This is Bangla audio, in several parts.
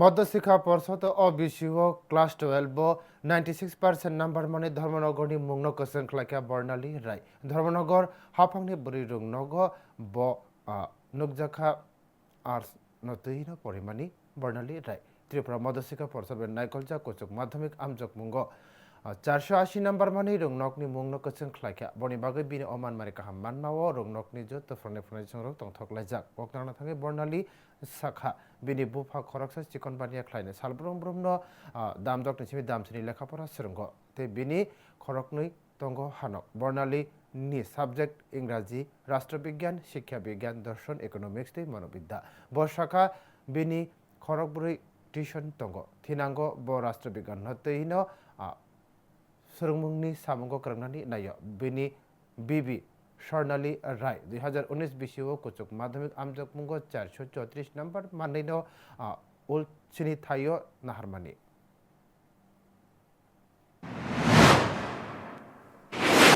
মধ্যশিক্ষা পর্ষদ ও বিশিহ class twelve ninety six percent number মানে ধর্মনগরনি মুংনক সংখ্লাইকা বর্ণালী রায়। ধর্মনগর, হাফাংনি বুড়ি রুংনগ ব নুকজাখা আর নতৈন পরিমাণী বর্ণালী রায়। ত্রিপুরা মধ্যশিক্ষা পর্ষদ নাইকলজা, কচুক মাধ্যমিক, আমজক মুঙ্গ। চারশো আশি নাম্বার মানে রং নকনি মুং নক কোচিং খ্লাইকা বনি বাগে বিনি অমান মারি কাহাম মানমাও রং নকনি জো তো ফ্রনে ফ্রনে জং রং তং যাক। বকনানা থাকে বর্ণালী শাখা। বিনি বুফা খরকসা চিকন বানিয়া খ্লাইনে। সালব্রম ব্রহ্ম দাম দক নিছিমি দাম শ্রী লেখাপড়া সরঙ্গ তে বিনি খরকনই তঙ্গ হানক। বর্ণালী নি সাবজেক্ট ইংরাজি, রাষ্ট্রবিজ্ঞান শিক্ষা বিজ্ঞান দর্শন, ইকোনমিক্স তে মনোবিদ্যা। ব শাখা, বিনি খরকবুরি টিউশন তঙ্গ। থিনাঙ্গ ব রাষ্ট্রবিজ্ঞান। হতেহীন सोलोंमुंनि सामुंखौ फोरोंनानै नायो बेनि बिबि स्वर्णाली राय दुई हाजार उन्नीस बिसिआव कुचुक माध्यमिक आमजक मुंगो चारशो चौत्रिस नम्बर मानैनो उल सिनि थायो नाहारमानि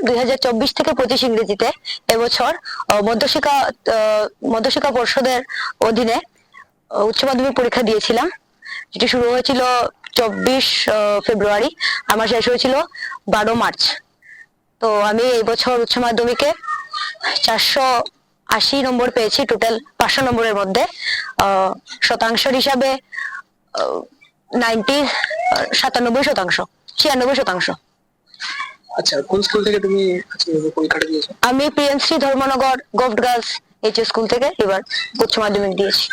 দুই হাজার চব্বিশ থেকে পঁচিশ ইংরেজিতে এবছর আহ, মধ্যশিক্ষা আহ, মধ্যশিক্ষা পর্ষদের অধীনে আহ, উচ্চ মাধ্যমিক পরীক্ষা দিয়েছিলাম যেটি শুরু হয়েছিল চব্বিশ ফেব্রুয়ারি আমার শেষ হয়েছিল বারো মার্চ। তো আমি এই বছর উচ্চ মাধ্যমিকে চারশো আশি নম্বর পেয়েছি টোটাল পাঁচশো নম্বরের মধ্যে। শতাংশের হিসাবে নাইনটি সাতানব্বই শতাংশ ছিয়ানব্বই শতাংশ। আচ্ছা কোন স্কুল থেকে তুমি পরীক্ষাটা দিয়েছ? আমি PNC Dharmanagar govt girls H school থেকে এবার উচ্চ মাধ্যমিক দিয়েছি।